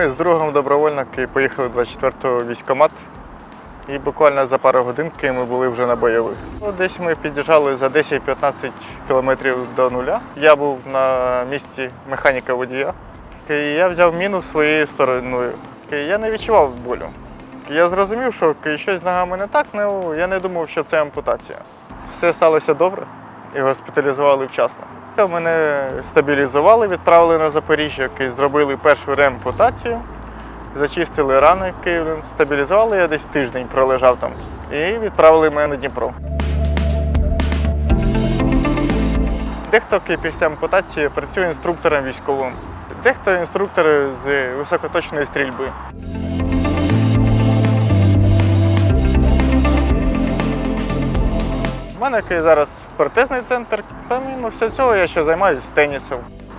Ми з другом добровольники поїхали 24-го військкомат. І буквально за пару годин Ки, ми були вже на бойових. Ну, Десь ми під'їжджали за 10-15 кілометрів до нуля. Я був на місці механіка водія. І я взяв міну своєю стороною. І Я не відчував болю. Я зрозумів, що щось з ногами не так, ну я не думав, що це ампутація. Все сталося добре і госпіталізували вчасно. Мене стабілізували, відправили на Запоріжжя, ки, зробили першу реампутацію, зачистили рани, стабілізували, я десь тиждень пролежав там і відправили мене на Дніпро. Дехто після ампутації працює інструктором військовим, дехто інструктор з високоточної стрільби. У мене ки, зараз протезний центр. Помимо всього цього, я ще займаюся тенісом.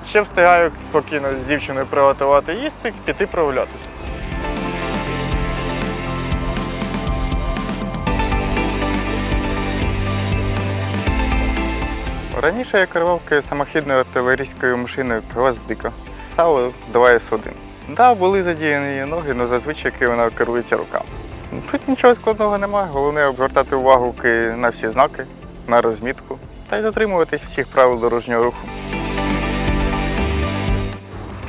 Ще встигаю спокійно з дівчиною приготувати їсти, піти прогулятися. Раніше я керував самохідною артилерійською машиною «Гвоздика» САУ 2С1. Да, були задіяні ноги, але зазвичай вона керується руками. Тут нічого складного немає. Головне звертати увагу на всі знаки, на розмітку та й дотримуватись всіх правил дорожнього руху.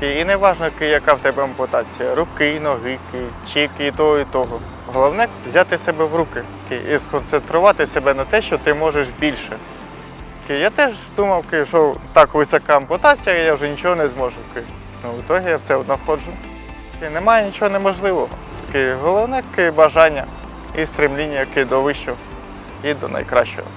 І не важливо, яка в тебе ампутація, руки, ноги, ки, чи ки, і того, і того. Головне взяти себе в руки і сконцентрувати себе на те, що ти можеш більше. Я теж думав, що так висока ампутація, я вже нічого не зможу. Ну, в ітогі я все одно ходжу. Немає нічого неможливого. Головне бажання і стремління до вищого і до найкращого.